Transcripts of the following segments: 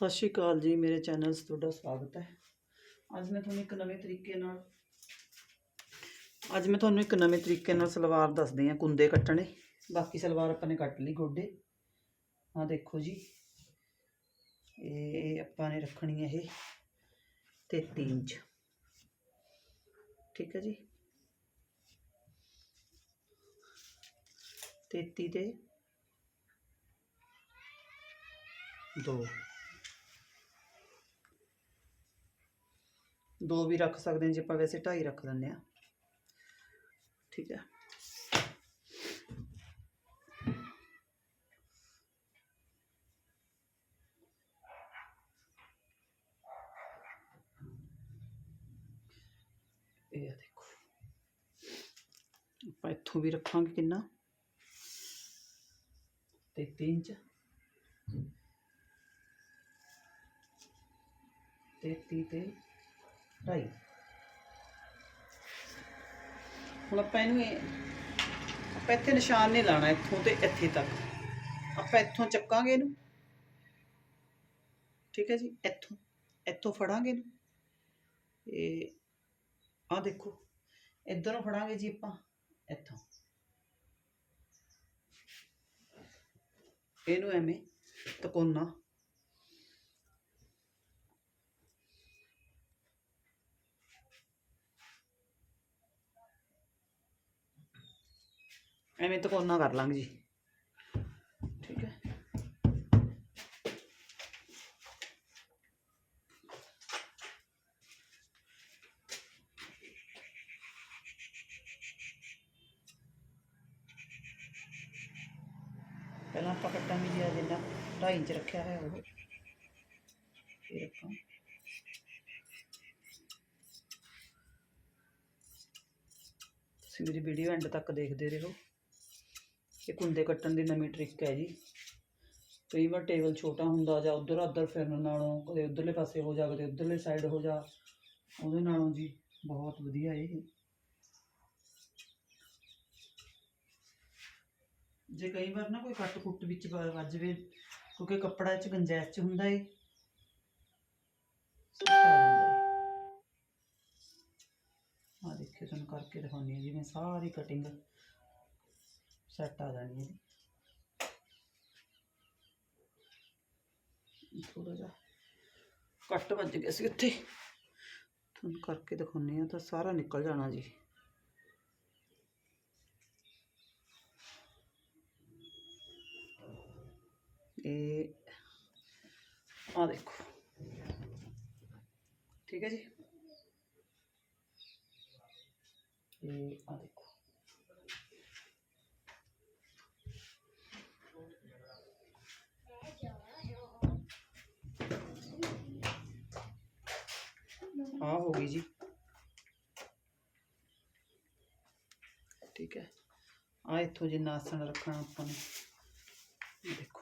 ਸਤਿ ਸ਼੍ਰੀ ਅਕਾਲ ਜੀ, ਮੇਰੇ ਚੈਨਲ 'ਤੇ ਤੁਹਾਡਾ ਸਵਾਗਤ ਹੈ। ਅੱਜ ਮੈਂ ਤੁਹਾਨੂੰ ਇੱਕ ਨਵੇਂ ਤਰੀਕੇ ਨਾਲ ਅੱਜ ਮੈਂ ਤੁਹਾਨੂੰ ਇੱਕ ਨਵੇਂ ਤਰੀਕੇ ਨਾਲ ਸਲਵਾਰ ਦੱਸਦੀ ਹਾਂ, ਕੁੰਦੇ ਕੱਟਣੇ। ਬਾਕੀ ਸਲਵਾਰ ਆਪਾਂ ਨੇ ਕੱਟ ਲਈ ਗੋਡੇ। ਆਹ ਦੇਖੋ ਜੀ। ਇਹ ਆਪਾਂ ਨੇ ਰੱਖਣੀ ਹੈ ਇਹ 33 ਇੰਚ। ਠੀਕ ਹੈ ਜੀ। 33 ਤੇ 2 ਦੋ ਵੀ ਰੱਖ ਸਕਦੇ ਹਾਂ, ਜੇ ਆਪਾਂ ਵੈਸੇ ਢਾਈ ਰੱਖ ਦਿੰਦੇ ਆ ਠੀਕ ਹੈ। ਇਹ ਦੇਖੋ। ਆਪਾਂ ਇੱਥੋਂ ਵੀ ਰੱਖਾਂਗੇ ਕਿੰਨਾ? 33 ਇੰਚ। 33 ਤੇ ਢਾਈ। ਹੁਣ ਆਪਾਂ ਇਹਨੂੰ ਆਪਾਂ ਇੱਥੇ ਨਿਸ਼ਾਨ ਨਹੀਂ ਲਾਣਾ ਇੱਥੋਂ ਤੇ ਇੱਥੇ ਤੱਕ। ਆਪਾਂ ਇੱਥੋਂ ਚੱਕਾਂਗੇ ਇਹਨੂੰ। ਠੀਕ ਹੈ ਜੀ? ਇੱਥੋਂ। ਇੱਥੋਂ ਫੜਾਂਗੇ ਇਹਨੂੰ। ਇਹ ਆ ਦੇਖੋ। ਇੱਧਰੋਂ ਫੜਾਂਗੇ ਜੀ ਆਪਾਂ। ਇੱਥੋਂ। ਇਹਨੂੰ ਐਵੇਂ ਤਕੋਨਾ। ਐਵੇਂ ਤਕੋਨਾ ਕਰ ਲਾਂਗੇ ਜੀ। ਠੀਕ ਹੈ। ਪਹਿਲਾਂ ਆਪਾਂ ਕੱਟਾਂਗੇ ਜੀ ਆਹ ਜਿੰਨਾ 2.5 ਇੰਚ ਰੱਖਿਆ ਹੈ ਉਹ। ਫਿਰ ਆਪਾਂ ਤੁਸੀਂ ਮੇਰੀ ਵੀਡੀਓ ਐਂਡ ਤੱਕ ਦੇਖਦੇ ਰਹੋ। ਇਹ ਕੁੰਦੇ ਕੱਟਣ ਦੀ ਨਵੀਂ ਟ੍ਰਿਕ ਹੈ ਜੀ। ਕਈ ਵਾਰ ਟੇਬਲ ਛੋਟਾ ਹੁੰਦਾ ਜਾਂ ਉਧਰ ਉੱਧਰ ਫਿਰਨ ਨਾਲੋਂ ਕਦੇ ਉਧਰਲੇ ਪਾਸੇ ਹੋ ਜਾ, ਕਦੇ ਉਧਰਲੇ ਸਾਈਡ ਹੋ ਜਾ, ਉਹਦੇ ਨਾਲੋਂ ਜੀ ਬਹੁਤ ਵਧੀਆ ਇਹ। ਜੇ ਕਈ ਵਾਰ ਨਾ ਕੋਈ ਕੱਟ ਕੁੱਟ ਵਿੱਚ ਵ- ਵੱਜ ਜਾਵੇ, ਕਿਉਂਕਿ ਕੱਪੜਾ ਚ ਗੰਜਾਇਸ਼ ਚ ਹੁੰਦਾ ਏ, ਸੁੱਕਾ ਆ ਦੇਖਿਓ, ਤੁਹਾਨੂੰ ਕਰਕੇ ਦਿਖਾਉਂਦੀ ਹਾਂ ਮੈਂ ਸਾਰੀ ਕਟਿੰਗ ਸੈੱਟ ਆ ਜਾਣੀ ਹੈ ਥੋੜਾ ਜਿਹਾ ਕੱਟ ਵੱਜ ਗਿਆ ਸੀ ਉੱਥੇ ਤੁਹਾਨੂੰ ਕਰਕੇ ਦਿਖਾਉਂਦੀ ਹਾਂ ਤਾਂ ਸਾਰਾ ਨਿਕਲ ਜਾਣਾ ਜੀ ਇਹ ਆ ਦੇਖੋ ਠੀਕ ਹੈ ਜੀ ਇਹ ਆ ਦੇਖੋ ਆ ਹੋ ਗਈ ਜੀ ਠੀਕ ਹੈ ਆ ਇੱਥੋਂ ਜਿੰਨਾ ਆਸਣ ਰੱਖਣਾ ਆਪਾਂ ਨੇ ਇਹ ਦੇਖੋ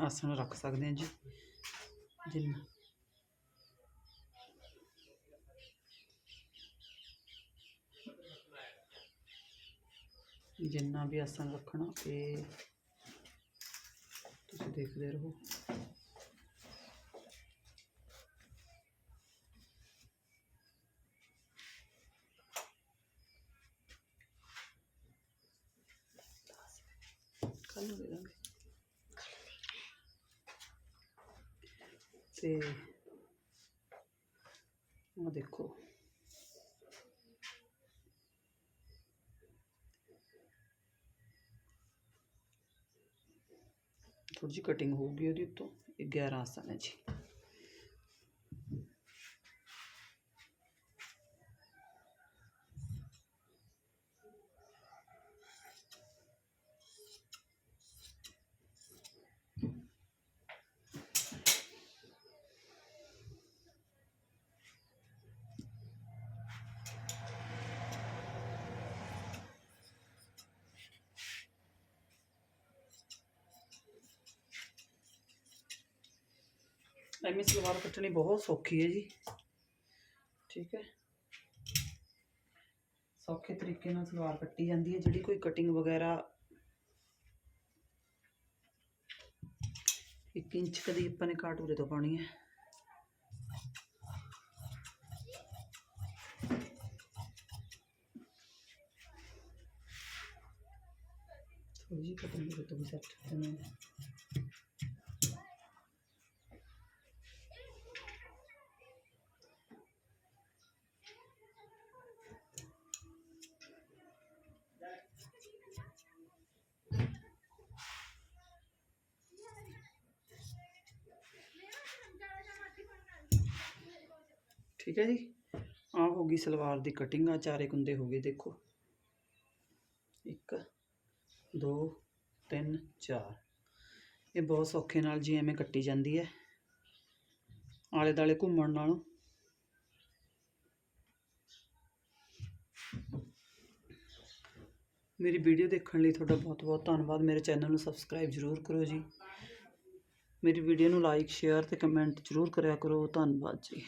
ਆਸਣ ਰੱਖ ਸਕਦੇ ਹਾਂ ਜੀ ਜਿੰਨਾ ਜਿੰਨਾ ਵੀ ਆਸਣ ਰੱਖਣਾ ਇਹ ਤੁਸੀਂ ਦੇਖਦੇ ਰਹੋ। ਕੱਲ ਦੇ ਦਾਂਗੇ। ਤੇ ਉਹ ਦੇਖੋ। ਥੋੜ੍ਹੀ ਜਿਹੀ ਕਟਿੰਗ ਹੋਊਗੀ ਉਹਦੇ ਉੱਤੋਂ। ਇਹ 11 ਆਸਨ ਹੈ ਜੀ। ਐਵੇਂ ਸਲਵਾਰ ਕੱਟਣੀ ਬਹੁਤ ਸੌਖੀ ਹੈ ਜੀ। ਠੀਕ ਹੈ। ਸੌਖੇ ਤਰੀਕੇ ਨਾਲ ਸਲਵਾਰ ਕੱਟੀ ਜਾਂਦੀ ਹੈ, ਜਿਹੜੀ ਕੋਈ ਕਟਿੰਗ ਵਗੈਰਾ 1 ਇੰਚ ਕਦੀ ਆਪਾਂ ਨੇ ਕਾਟ ਉਰੇ ਤੋਂ ਪਾਉਣੀ ਹੈ। ਥੋੜੀ ਜਿਹੀ ਕਟਿੰਗ ਉਰੇ ਤੋਂ ਵੀ ਹੈ। ਠੀਕ ਹੈ ਜੀ? ਆ ਹੋ ਗਈ ਸਲਵਾਰ ਦੀ ਕਟਿੰਗ ਆ ਚਾਰੇ ਕੁੰਦੇ ਹੋ ਗਏ, ਦੇਖੋ। ਇੱਕ, ਦੋ, ਤਿੰਨ, ਚਾਰ। ਇਹ ਬਹੁਤ ਸੌਖੇ ਨਾਲ ਜੀ ਐਵੇਂ ਕੱਟੀ ਜਾਂਦੀ ਹੈ। ਆਲੇ ਦਾਲੇ ਘੁੰਮਣ ਨਾਲੋਂ। ਮੇਰੀ ਵੀਡੀਓ ਦੇਖਣ ਲਈ ਤੁਹਾਡਾ ਬਹੁਤ ਬਹੁਤ ਧੰਨਵਾਦ। ਮੇਰੇ ਚੈਨਲ ਨੂੰ ਸਬਸਕ੍ਰਾਈਬ ਜ਼ਰੂਰ ਕਰੋ ਜੀ। ਮੇਰੀ ਵੀਡੀਓ ਨੂੰ ਲਾਈਕ ਸ਼ੇਅਰ ਤੇ ਕਮੈਂਟ ਜ਼ਰੂਰ ਕਰਿਆ ਕਰੋ। ਧੰਨਵਾਦ ਜੀ।